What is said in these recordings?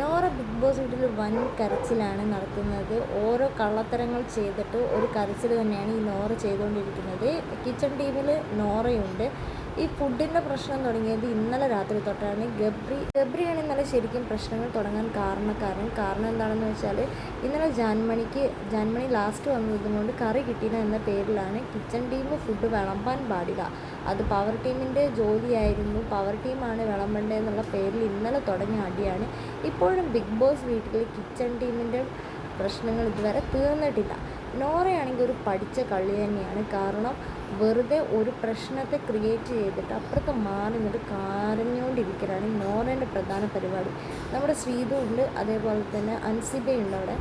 Nora big boss വീട്ടിൽ വൻ കരച്ചിലാണ് നടത്തുന്നത് ഓരോ കള്ളത്തരങ്ങൾ ചെയ്തിട്ട് ഒരു കരച്ചിൽ തന്നെയാണ് ഈ നോറ ചെയ്തുകൊണ്ടിരിക്കുന്നത്. കിച്ചൺ ടീമിൽ നോറയുണ്ട്. ഈ ഫുഡിന്റെ പ്രശ്നം തുടങ്ങിയത് ഇന്നലെ രാത്രി തൊട്ടാണ്. ഗബ്രി ഗബ്രിയാണ് ഇന്നലെ ശരിക്കും പ്രശ്നങ്ങൾ തുടങ്ങാൻ കാരണക്കാരൻ. കാരണം എന്താണെന്ന് വെച്ചാൽ ഇന്നലെ ജാൻമണിക്ക് ജാൻമണി ലാസ്റ്റ് വന്നതുകൊണ്ട് കറി കിട്ടിയില്ല എന്ന പേരിലാണ് കിച്ചൺ ടീം ഫുഡ് വിളമ്പാൻ പാടില്ല. അത് പവർ ടീമിന്റെ ജോലിയായിരുന്നു. പവർ ടീമാണ് വിളമ്പേണ്ടത് എന്നുള്ള പേരിൽ ഇന്നലെ തുടങ്ങിയ അടിയാണ്. ഇപ്പോഴും ബിഗ് ബോസ് വീട്ടിൽ കിച്ചൺ ടീമിന്റെ പ്രശ്നങ്ങൾ ഇതുവരെ തീർന്നിട്ടില്ല. നോറയാണെങ്കിൽ ഒരു പഠിച്ച കള്ളി തന്നെയാണ്. കാരണം വെറുതെ ഒരു പ്രശ്നത്തെ ക്രിയേറ്റ് ചെയ്തിട്ട് അപ്പുറത്ത് മാറി നിന്നിട്ട് കരഞ്ഞുകൊണ്ടിരിക്കലാണ് നോറേന്റെ പ്രധാന പരിപാടി. നമ്മുടെ ശ്രീതു ഉണ്ട് അതേപോലെ തന്നെ അൻസിബയുണ്ട് അവിടെ.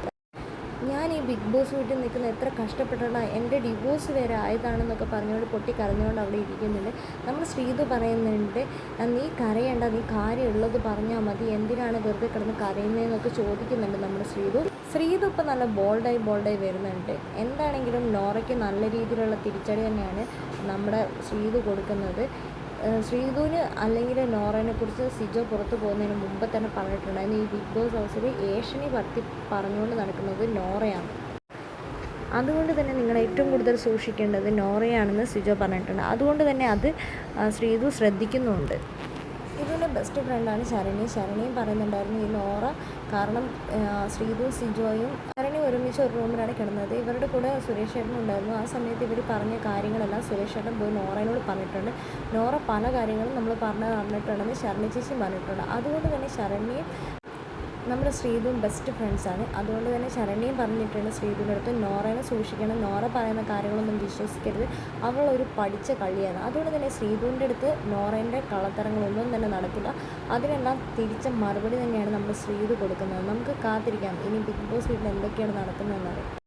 ഞാൻ ഈ ബിഗ് ബോസ് വീട്ടിൽ നിൽക്കുന്ന എത്ര കഷ്ടപ്പെട്ടാണ് എന്റെ ഡിവോഴ്സ് വരെ ആയതാണെന്നൊക്കെ പറഞ്ഞുകൊണ്ട് പൊട്ടി കരഞ്ഞുകൊണ്ട് അവിടെ ഇരിക്കുന്നുണ്ട്. നമ്മൾ ശ്രീതു പറയുന്നുണ്ട് നീ കരയേണ്ട നീ കാര്യമുള്ളത് പറഞ്ഞാൽ മതി. എന്തിനാണ് വെറുതെ കിടന്ന് കരയുന്നതെന്നൊക്കെ ചോദിക്കുന്നുണ്ട് നമ്മുടെ ശ്രീതു. ശ്രീതു ഇപ്പം നല്ല ബോൾഡായി ബോൾഡായി വരുന്നുണ്ട്. എന്താണെങ്കിലും നോറയ്ക്ക് നല്ല രീതിയിലുള്ള തിരിച്ചടി തന്നെയാണ് നമ്മുടെ ശ്രീതു കൊടുക്കുന്നത്. ശ്രീധുവിന് അല്ലെങ്കിൽ നോറനെ കുറിച്ച് സിജോ പുറത്തു പോകുന്നതിന് മുമ്പ് തന്നെ പറഞ്ഞിട്ടുണ്ടായിരുന്നു. ഈ ബിഗ് ബോസ് ഹൗസിൽ ഏഷ്യനെ പറ്റി പറഞ്ഞുകൊണ്ട് നടക്കുന്നത് നോറയാണ്. അതുകൊണ്ട് തന്നെ നിങ്ങൾ ഏറ്റവും കൂടുതൽ സൂക്ഷിക്കേണ്ടത് നോറയാണെന്ന് സിജോ പറഞ്ഞിട്ടുണ്ട്. അതുകൊണ്ട് തന്നെ അത് ശ്രീധു ശ്രദ്ധിക്കുന്നുമുണ്ട് ഇതിന്റെ ബെസ്റ്റ് ഫ്രണ്ടാണ് ശരണി ശരണിയും. പറയുന്നുണ്ടായിരുന്നു ഈ നോറ കാരണം ശ്രീതു സിജോയും ശരണി ഒരുമിച്ച് ഒരു റൂമിലാണ് കിടന്നത്. ഇവരുടെ കൂടെ സുരേഷ് ചേട്ടനും ഉണ്ടായിരുന്നു. ആ സമയത്ത് ഇവർ പറഞ്ഞ കാര്യങ്ങളെല്ലാം സുരേഷ് ചേട്ടൻ പോയി നോറയോട് പറഞ്ഞിട്ടുണ്ട്. നോറ പല കാര്യങ്ങളും നമ്മൾ പറഞ്ഞു പറഞ്ഞിട്ടുണ്ടെന്ന് ശരണി ചേച്ചി പറഞ്ഞിട്ടുണ്ട്. അതുകൊണ്ട് തന്നെ ശരണ്യയും നമ്മുടെ ശ്രീതും ബെസ്റ്റ് ഫ്രണ്ട്സാണ് അതുകൊണ്ട് തന്നെ ശരണ്യം പറഞ്ഞിട്ടുണ്ട് ശ്രീതുവിന്റെ അടുത്ത് നോറേനെ സൂക്ഷിക്കണം. നോറ പറയുന്ന കാര്യങ്ങളൊന്നും വിശ്വസിക്കരുത്. അവൾ ഒരു പഠിച്ച കളിയാണ് അതുകൊണ്ട് തന്നെ ശ്രീതുവിന്റെ അടുത്ത് നോറേന്റെ കളത്തരങ്ങളൊന്നും തന്നെ നടക്കില്ല. അതിനെല്ലാം തിരിച്ച മറുപടി തന്നെയാണ് നമ്മൾ ശ്രീതു കൊടുക്കുന്നത്. നമുക്ക് കാത്തിരിക്കാം. ഇനി ബിഗ് ബോസ് വീട്ടിൽ എന്തൊക്കെയാണ് നടക്കുന്നതെന്നറിയാം